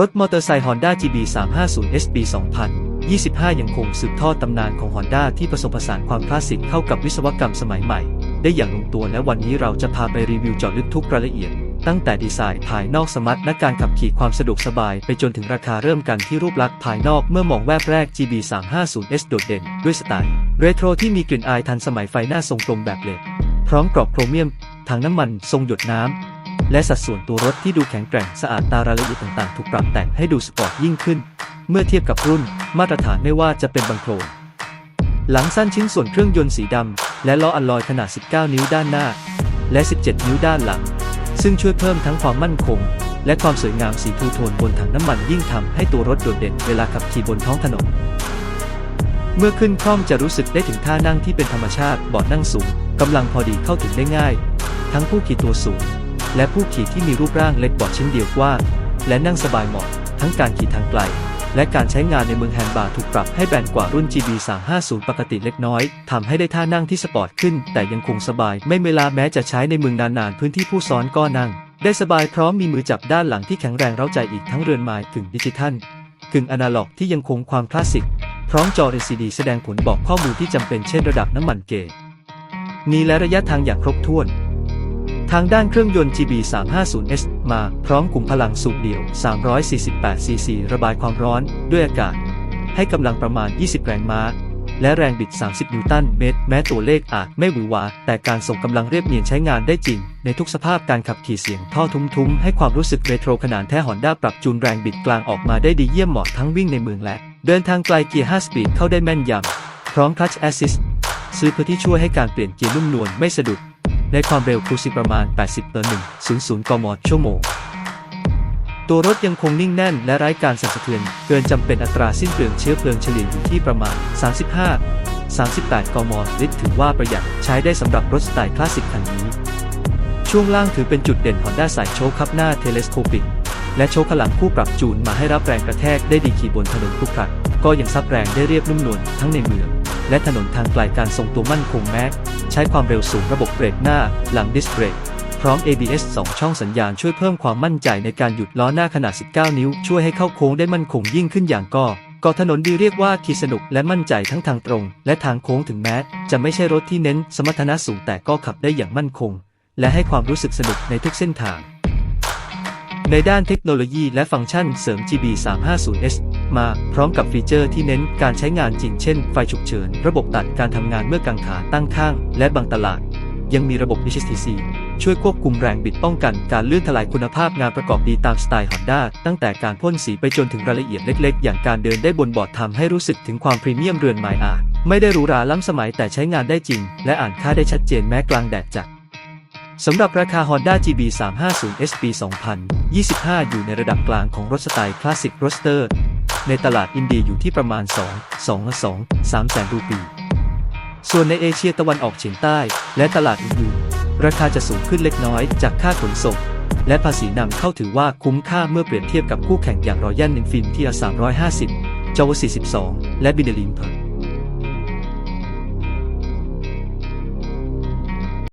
รถมอเตอร์ไซค์ Honda GB 350 S ปี2025 ยังคงสืบทอดตำนานของ Honda ที่ผสมผสานความคลาสสิกเข้ากับวิศวกรรมสมัยใหม่ ได้อย่างลงตัวและวันนี้เราจะพาไปรีวิวเจาะลึกทุกรายละเอียด ตั้งแต่ดีไซน์ภายนอกสมัติและการขับขี่ความสะดวกสบาย ไปจนถึงราคาเริ่มกันที่รูปลักษณ์ภายนอกเมื่อมองแวบแรก GB 350 S โดดเด่น ด้วยสไตล์เรโทรที่มีกลิ่นอายทันสมัยไฟหน้าทรงกลมแบบเลดพร้อมกรอบโครเมียมถังน้ำมันทรงหยดน้ำ และสัดส่วนตัวรถที่ดูแข็งแกร่งสะอาดตารายละเอียดต่างๆ ถูกปรับแต่งให้ดูสปอร์ตยิ่งขึ้น เมื่อเทียบกับรุ่นมาตรฐานไม่ว่าจะเป็นบังโครนหลังสั้นชิ้นส่วนเครื่องยนต์สีดำและล้ออัลลอยขนาด 19 นิ้วด้านหน้า และ 17 นิ้วด้านหลัง ซึ่งช่วยเพิ่มทั้งความมั่นคง และความสวยงามสีทูโทนบนถังน้ำมันยิ่งทำให้ตัวรถโดดเด่นเวลาขับขี่บนท้องถนน เมื่อขึ้นคล่อมจะรู้สึกได้ถึงท่านั่งที่เป็นธรรมชาติเบาะนั่งสูงกำลังพอดีเข้าถึงได้ง่าย ทั้งผู้ขี่ตัวสูง และผู้ขี่ที่มีรูปร่างเล็กเบาชิ้นเดียวกว้างและนั่งสบายเหมาะ ทั้งการขี่ทางไกล และการใช้งานในเมืองแฮนด์บาร์ถูกปรับให้แบนกว่ารุ่น GB 350ปกติเล็กน้อยทำให้ได้ท่านั่งที่สปอร์ตขึ้น แต่ยังคงสบาย ไม่เมื่อยล้าแม้จะใช้ในเมืองนานๆ พื้นที่ผู้ซ้อนก็นั่ง ได้สบายพร้อมมีมือจับด้านหลังที่แข็งแรงเร้าใจอีกทั้งเรือนไม้กึ่งดิจิทัลกึ่งอนาล็อกที่ยังคงความคลาสสิก พร้อมจอ LCD แสดงผลบอกข้อมูลที่จำเป็นเช่นระดับน้ำมันเกจนี้และระยะทางอย่างครบถ้วน ทางด้านเครื่องยนต์ GB 350S มาพร้อมกลุ่มพลังสูบเดี่ยว 348 cc ระบายความร้อนด้วยอากาศ ให้กำลังประมาณ 20 แรงม้า และแรงบิด 30 นิวตันเมตร แม้ตัวเลขอาจไม่หวือหวา แต่การส่งกำลังเรียบเนียนใช้งานได้จริง ในทุกสภาพการขับขี่เสียงท่อทุ้มๆ ให้ความรู้สึกเรโทรขนาดแท้ฮอนด้าปรับจูนแรงบิดกลางออกมาได้ดีเยี่ยมเหมาะทั้งวิ่งในเมืองและ เดินทางไกลเกียร์ 5 สปีดเข้าได้แม่นยำพร้อมคลัตช์แอสซิสซื้อเพื่อที่ช่วยให้การเปลี่ยนเกียร์นุ่มนวลไม่สะดุด ในความเร็วครูซิประมาณ 80ต่อ1 00 กมชั่วโมง ตัวรถยังคงนิ่งแน่นและไร้การสั่นสะเทือน เกินจำเป็นอัตราสิ้นเปลืองเชื้อเพลิงเฉลี่ยอยู่ที่ประมาณ 35 38 กมลิตรถือว่าประหยัดใช้ได้สำหรับรถสไตล์คลาสสิกคันนี้ ช่วงล่างถือเป็นจุดเด่นของด้านสายโชคคับหน้าเทเลสโคปิก และโชคขางหลังคู่ปรับจูนมาให้รับแรงกระแทกได้ดีขี่บนถนนครุกครักก็ยังซับแรงได้เรียบนุ่มนวลทั้งในเมือง และถนนทางไกลการทรงตัวมั่นคงแม้ใช้ความเร็วสูงระบบเบรกหน้า หลังดิสเบรก พร้อม ABS 2 ช่องสัญญาณช่วยเพิ่มความมั่นใจในการหยุดล้อหน้าขนาด 19 นิ้ว ช่วยให้เข้าโค้งได้มั่นคงยิ่งขึ้นอย่างก็ก่อถนนดีเรียกว่าขี่สนุกและมั่นใจทั้งทางตรง และทางโค้งถึงแม้ จะไม่ใช่รถที่เน้นสมรรถนะสูงแต่ก็ขับได้อย่างมั่นคง และให้ความรู้สึกสนุกในทุกเส้นทาง ในด้านเทคโนโลยีและฟังก์ชันเสริม GB 350S มาพร้อมกับฟีเจอร์ที่เน้นการใช้งานจริงเช่น ไฟฉุกเฉิน ระบบตัดการทำงานเมื่อกังขาตั้งข้าง และบางตลาด ยังมีระบบ HTC ช่วยควบคุมแรงบิดป้องกันการลื่นถลายคุณภาพงานประกอบดีตามสไตล์ Honda ตั้งแต่การพ่นสีไปจนถึงรายละเอียดเล็กๆ อย่างการเดินได้บนบอร์ดทำให้รู้สึกถึงความพรีเมียมเรือนไม้อาไม่ได้หรูหราล้ำสมัยแต่ใช้งานได้จริง และอ่านค่าได้ชัดเจนแม้กลางแดดจัดสำหรับราคา Honda GB 350 S ปี2025 อยู่ในระดับกลางของรถสไตล์คลาสสิกโรสเตอร์ ในตลาดอินเดียอยู่ที่ประมาณ 2 2 2 3แสนรูปี ส่วนในเอเชียตะวันออกเฉียงใต้ และตลาดอื่นๆราคาจะสูงขึ้นเล็กน้อยจากค่าขนส่ง และภาษีนำเข้าถือว่าคุ้มค่าเมื่อเปรียบเทียบกับคู่แข่งอย่างรอยัลนินฟินที่ละ350จาว42 และบิเดลินเพิร์